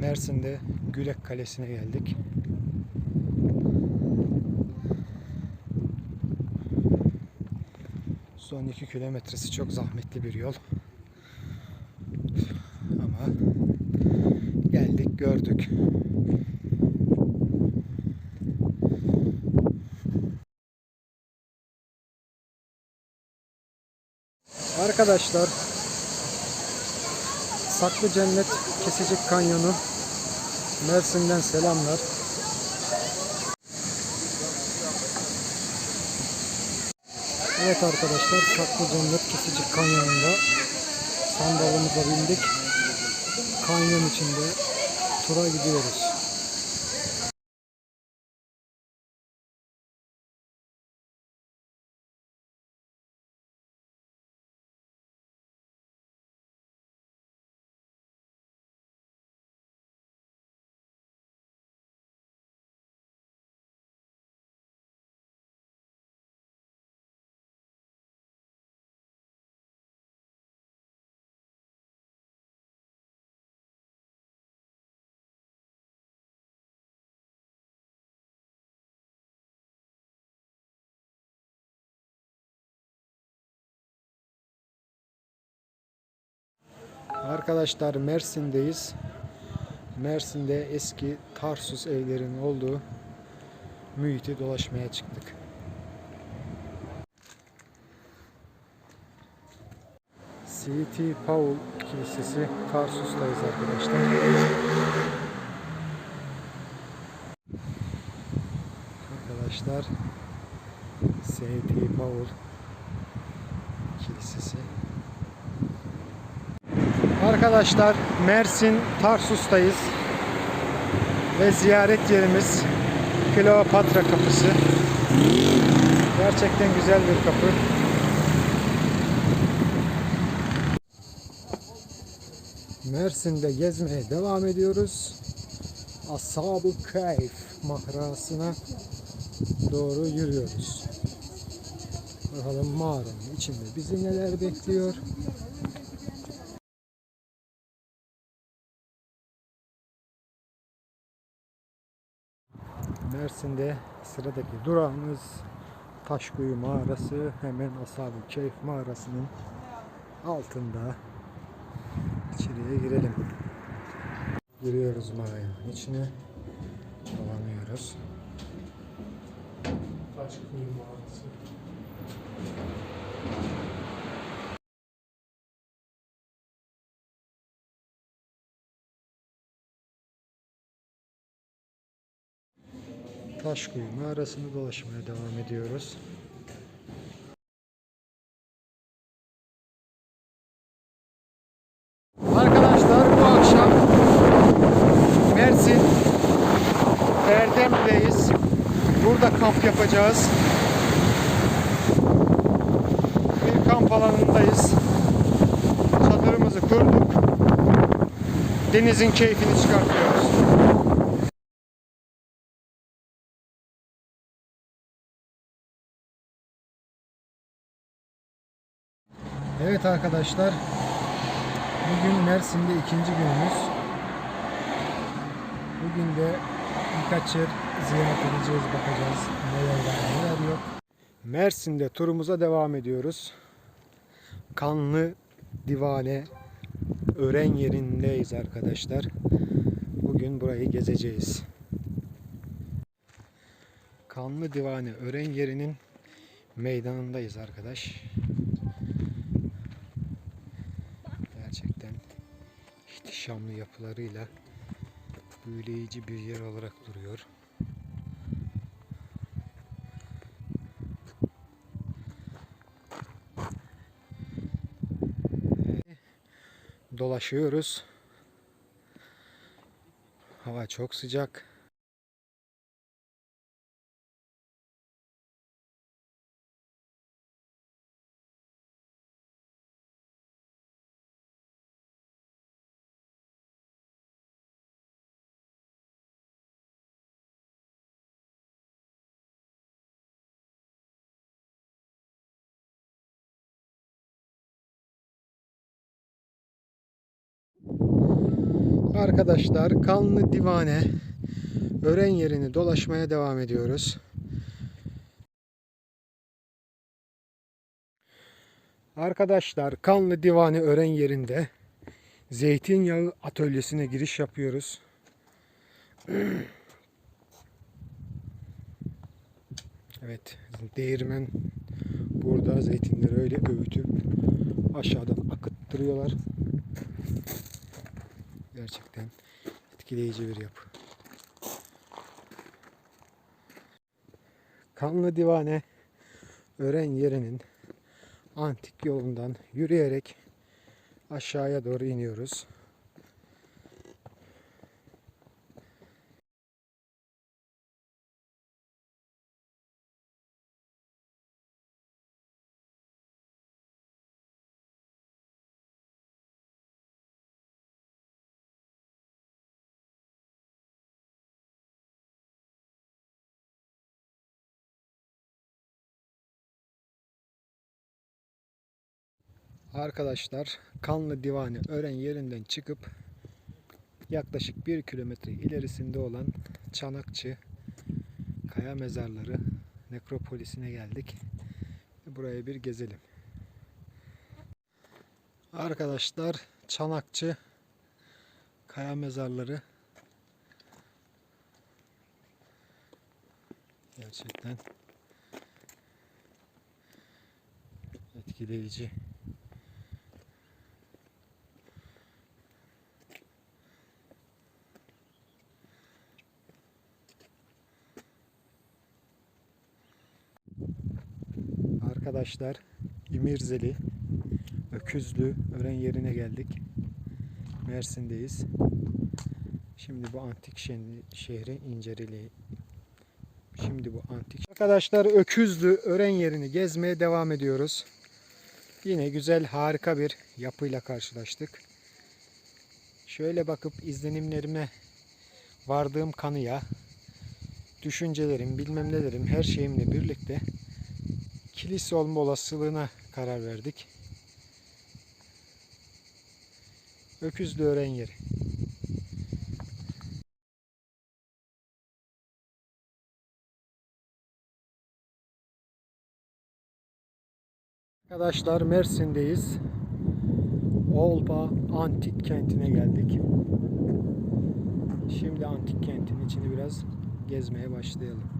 Mersin'de Gülek Kalesi'ne geldik. Son 2 kilometresi çok zahmetli bir yol. Ama geldik gördük. Arkadaşlar Saklı Cennet Kesecik Kanyonu Mersin'den selamlar. Evet arkadaşlar Saklı Cennet Kesecik Kanyonu'nda sandalımıza bindik. Kanyon içinde tura gidiyoruz. Arkadaşlar Mersin'deyiz. Mersin'de eski Tarsus evlerinin olduğu mühiti dolaşmaya çıktık. St. Paul Kilisesi Tarsus'tayız arkadaşlar. Arkadaşlar St. Paul Kilisesi Arkadaşlar Mersin Tarsus'tayız. Ve ziyaret yerimiz Kleopatra Kapısı. Gerçekten güzel bir kapı. Mersin'de gezmeye devam ediyoruz. Ashab-ı Keyf mağarasına doğru yürüyoruz. Bakalım mağaranın içinde bizi neler bekliyor. Mersin'de sıradaki durağımız Taşkuyu Mağarası. Hemen Ashab-ı Keyf Mağarası'nın altında. İçeriye girelim. Giriyoruz mağaranın içine. Dolanıyoruz. Taşkuyu Mağarası. Taşkuyu mağarasını dolaşmaya devam ediyoruz. Arkadaşlar bu akşam Mersin Erdem'deyiz. Burada kamp yapacağız. Bir kamp alanındayız. Çadırımızı kurduk. Denizin keyfini çıkartıyoruz. Evet arkadaşlar. Bugün Mersin'de ikinci günümüz. Bugün de birkaç yer ziyaret edeceğiz, bakacağız neler var neler yok. Mersin'de turumuza devam ediyoruz. Kanlı Divane öğren yerindeyiz arkadaşlar. Bugün burayı gezeceğiz. Kanlı Divane öğren yerinin meydanındayız arkadaş. İhtişamlı yapılarıyla büyüleyici bir yer olarak duruyor. Dolaşıyoruz. Hava çok sıcak. Arkadaşlar Kanlı Divane öğren yerini dolaşmaya devam ediyoruz. Arkadaşlar Kanlı Divane öğren yerinde zeytinyağı atölyesine giriş yapıyoruz. Evet, değirmen burada zeytinleri öyle öğütüp aşağıdan akıttırıyorlar. Gerçekten etkileyici bir yapı. Kanlı Divane öğren yerinin antik yolundan yürüyerek aşağıya doğru iniyoruz. Arkadaşlar Kanlı Divane Ören yerinden çıkıp yaklaşık bir kilometre ilerisinde olan Çanakçı Kaya Mezarları Nekropolisine geldik. Burayı bir gezelim. Arkadaşlar Çanakçı Kaya Mezarları gerçekten etkileyici. Arkadaşlar İmirzeli Öküzlü öğren yerine geldik. Mersin'deyiz. Şimdi bu antik şehri inceleyeceğiz. Şimdi bu antik Arkadaşlar Öküzlü öğren yerini gezmeye devam ediyoruz. Yine güzel harika bir yapıyla karşılaştık. Şöyle bakıp izlenimlerime vardığım kanıya düşüncelerim, bilmem nelerim, her şeyimle birlikte kilise olma olasılığına karar verdik. Öküzlü öğren yeri. Arkadaşlar Mersin'deyiz. Olba Antik Kenti'ne geldik. Şimdi Antik Kent'in içini biraz gezmeye başlayalım.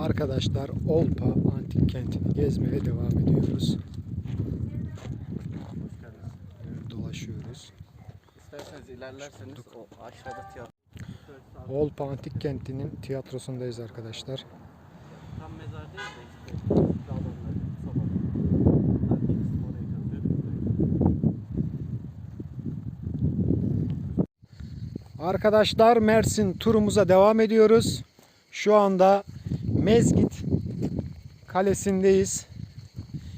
Arkadaşlar Olpa Antik Kenti'ni gezmeye devam ediyoruz. Dolaşıyoruz. İsterseniz ilerlerseniz o aşağıda tiyatro. Olpa Antik Kenti'nin tiyatrosundayız arkadaşlar. Tam mezar değil de. Arkadaşlar Mersin turumuza devam ediyoruz. Şu anda Mezgit Kalesi'ndeyiz.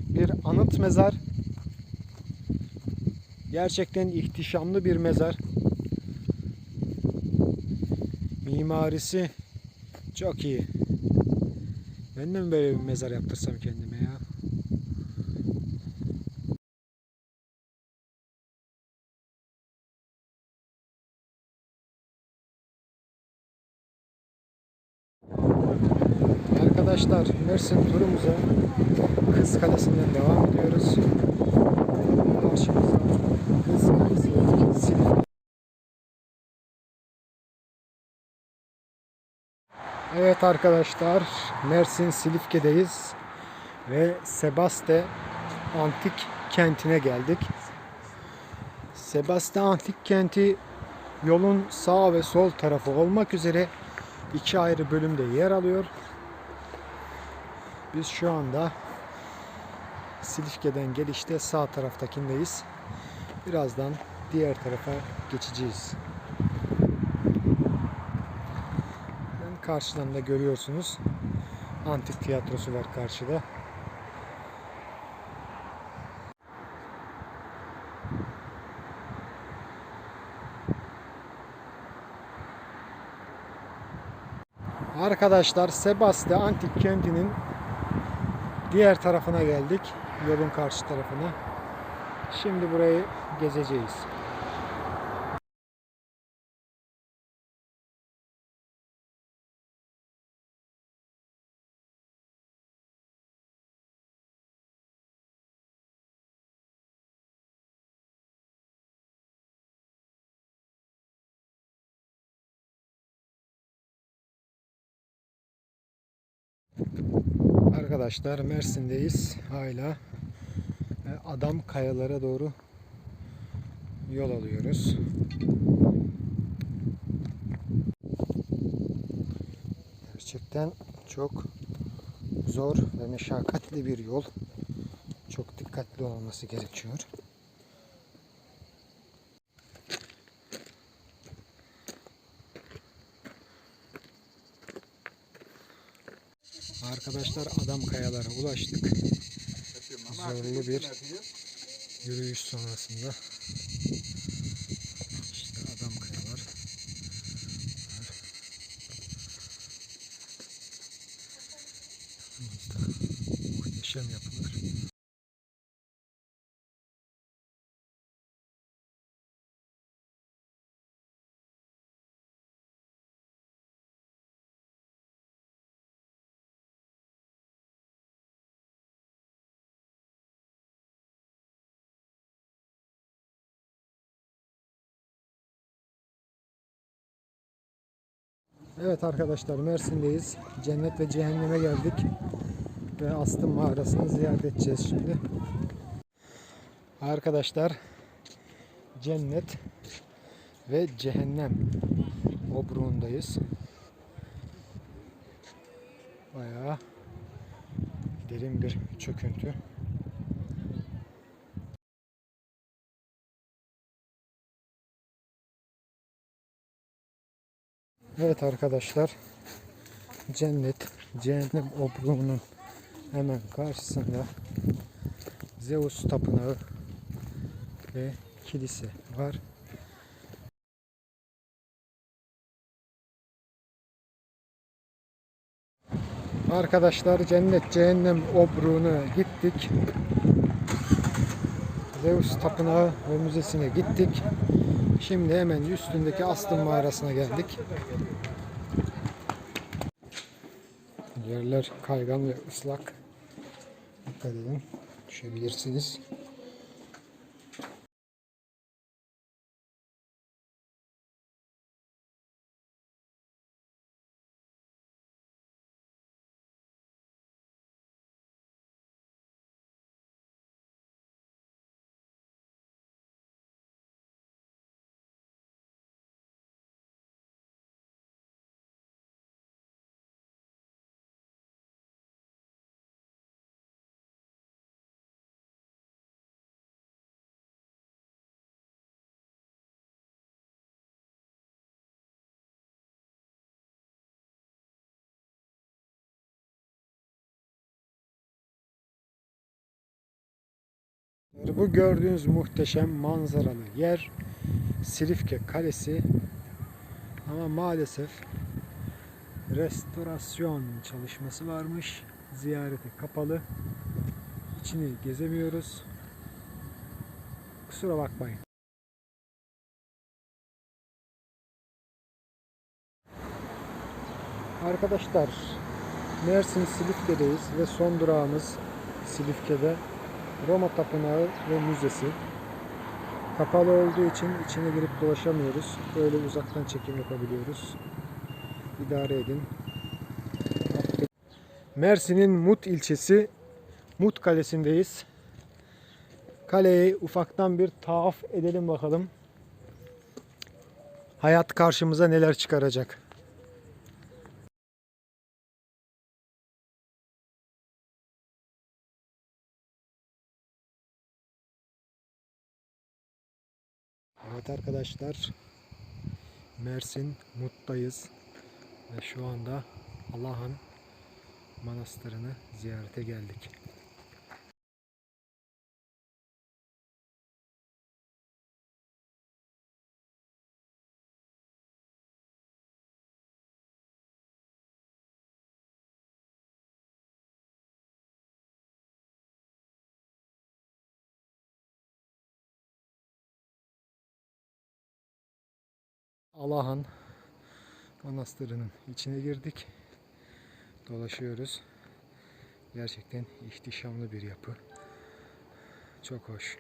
Bir anıt mezar. Gerçekten ihtişamlı bir mezar. Mimarisi çok iyi. Ben de mi böyle bir mezar yaptırsam kendime ya? Arkadaşlar Mersin turumuza Kız Kalesi'nden devam ediyoruz. Karşımızda Kız Kalesi Silifke. Evet arkadaşlar Mersin Silifke'deyiz ve Sebaste Antik Kenti'ne geldik. Sebaste Antik Kenti yolun sağ ve sol tarafı olmak üzere iki ayrı bölümde yer alıyor. Biz şu anda Silifke'den gelişte sağ taraftakindeyiz. Birazdan diğer tarafa geçeceğiz. Yani görüyorsunuz. Antik tiyatrosu var karşıda. Arkadaşlar Sebaste Antik Kenti'nin diğer tarafına geldik. Yolun karşı tarafına. Şimdi burayı gezeceğiz. Arkadaşlar Mersin'deyiz hala. Ve Adam kayalara doğru yol alıyoruz. Gerçekten çok zor ve meşakkatli bir yol. Çok dikkatli olması gerekiyor. Arkadaşlar Adam Kayalara ulaştık. Zorlu bir yürüyüş sonrasında. Evet arkadaşlar Mersin'deyiz. Cennet ve Cehennem'e geldik. Ve Astım Mağarası'nı ziyaret edeceğiz şimdi. Arkadaşlar Cennet ve Cehennem obruğundayız. Bayağı derin bir çöküntü. Evet arkadaşlar cennet cehennem obruğunun hemen karşısında Zeus tapınağı ve kilise var. Arkadaşlar cennet cehennem obruğuna gittik. Zeus tapınağı ve müzesine gittik. Şimdi hemen üstündeki Astım mağarasına geldik. Yerler kaygan ve ıslak. Dikkat edin. Düşebilirsiniz. Bu gördüğünüz muhteşem manzaralı yer Silifke Kalesi ama maalesef restorasyon çalışması varmış. Ziyarete kapalı. İçini gezemiyoruz. Kusura bakmayın. Arkadaşlar Mersin Silifke'deyiz ve son durağımız Silifke'de Roma Tapınağı ve Müzesi. Kapalı olduğu için içine girip dolaşamıyoruz. Böyle uzaktan çekim yapabiliyoruz. İdare edin. Mersin'in Mut ilçesi Mut Kalesi'ndeyiz. Kaleyi ufaktan bir tavaf edelim bakalım. Hayat karşımıza neler çıkaracak. Evet arkadaşlar Mersin Mut'tayız ve şu anda Allah'ın manastırını ziyarete geldik. Alahan Manastırı'nın içine girdik. Dolaşıyoruz. Gerçekten ihtişamlı bir yapı. Çok hoş.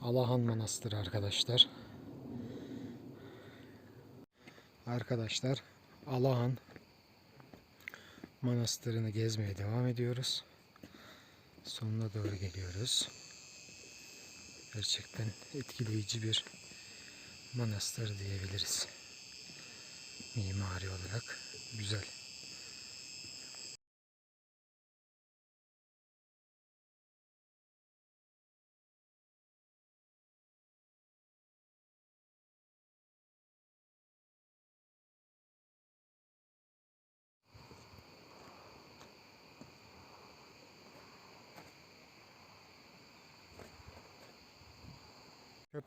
Alahan Manastırı arkadaşlar. Arkadaşlar Alahan Manastırı'nı gezmeye devam ediyoruz. Sonuna doğru geliyoruz. Gerçekten etkileyici bir manastır diyebiliriz. Mimari olarak güzel.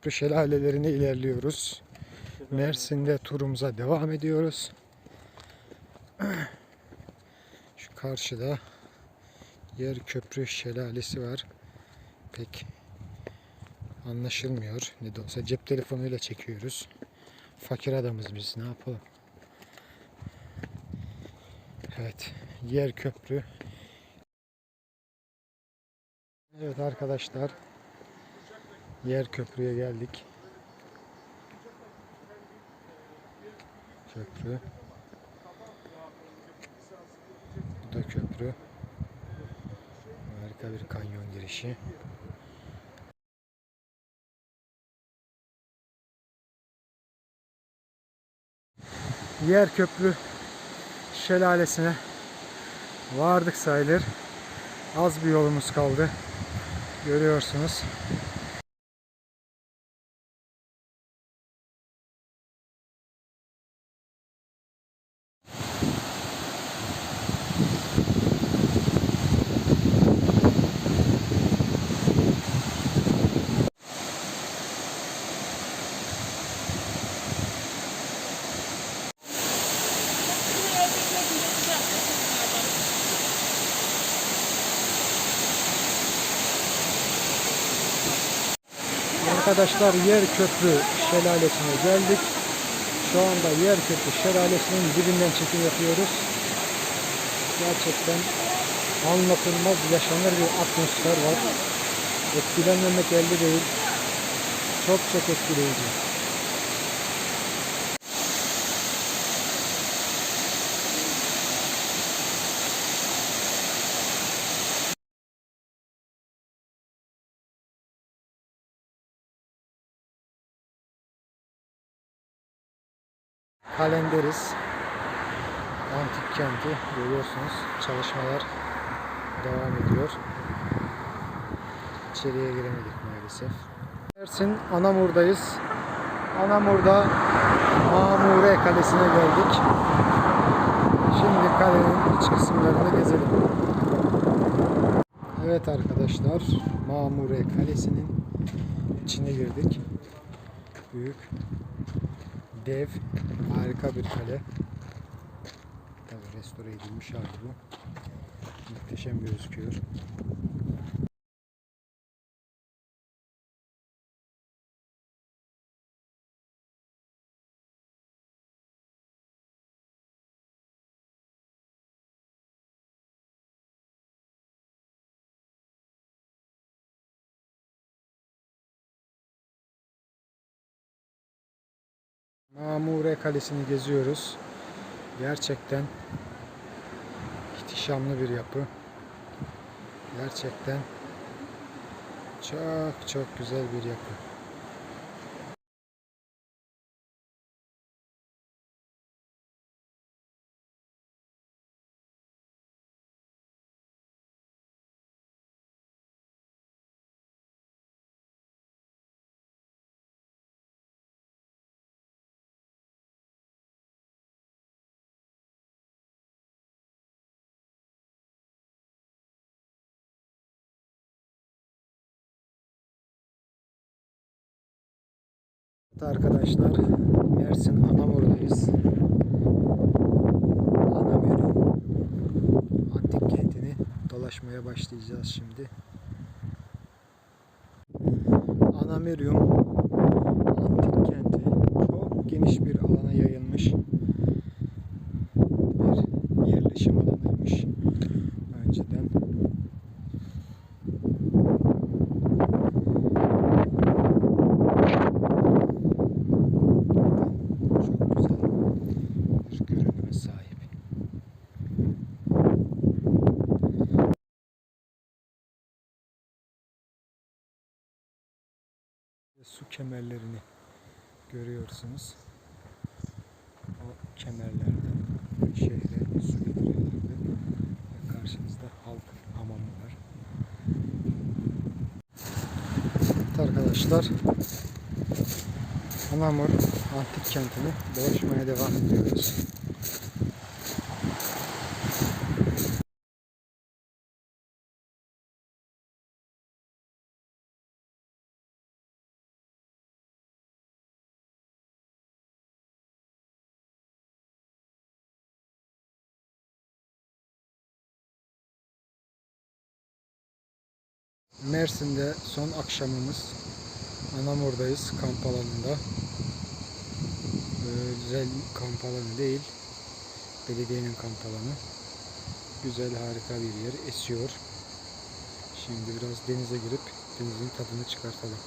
Köprü şelalelerine ilerliyoruz. Mersin'de turumuza devam ediyoruz. Şu karşıda yer köprü şelalesi var. Pek anlaşılmıyor. Ne de olsa cep telefonuyla çekiyoruz. Fakir adamız biz ne yapalım. Evet yer köprü. Evet arkadaşlar yer köprüye geldik. Köprü. Bu da köprü. Harika bir kanyon girişi. Yer köprü şelalesine vardık sayılır. Az bir yolumuz kaldı. Görüyorsunuz. Arkadaşlar yer köprü şelalesine geldik. Şu anda yer köprü şelalesinin dibinden çekim yapıyoruz. Gerçekten anlatılmaz yaşanır bir atmosfer var. Etkilenmemek elde değil. Çok çok etkileyici. Kalenderiz. Antik kenti görüyorsunuz. Çalışmalar devam ediyor. İçeriye giremedik maalesef. Mersin Anamur'dayız. Anamur'da Mamure Kalesi'ne geldik. Şimdi kalenin iç kısımlarını gezelim. Evet arkadaşlar Mamure Kalesi'nin içine girdik. Büyük dev harika bir kale. Tabi restore edilmiş hali bu. Muhteşem gözüküyor. Mamure Kalesi'ni geziyoruz. Gerçekten ihtişamlı bir yapı. Gerçekten çok çok güzel bir yapı. arkadaşlar Mersin Anamur'dayız. Anamur'un antik kentini dolaşmaya başlayacağız şimdi. Anamurium Su kemerlerini görüyorsunuz. O kemerlerden şehre su getiriyorlardı. Ve karşınızda halk hamamı var. Evet arkadaşlar Anamur antik kentini dolaşmaya devam ediyoruz. Mersin'de son akşamımız. Anamur'dayız kamp alanında. Özel kamp alanı değil. Belediyenin kamp alanı. Güzel harika bir yer. Esiyor. Şimdi biraz denize girip denizin tadını çıkartalım.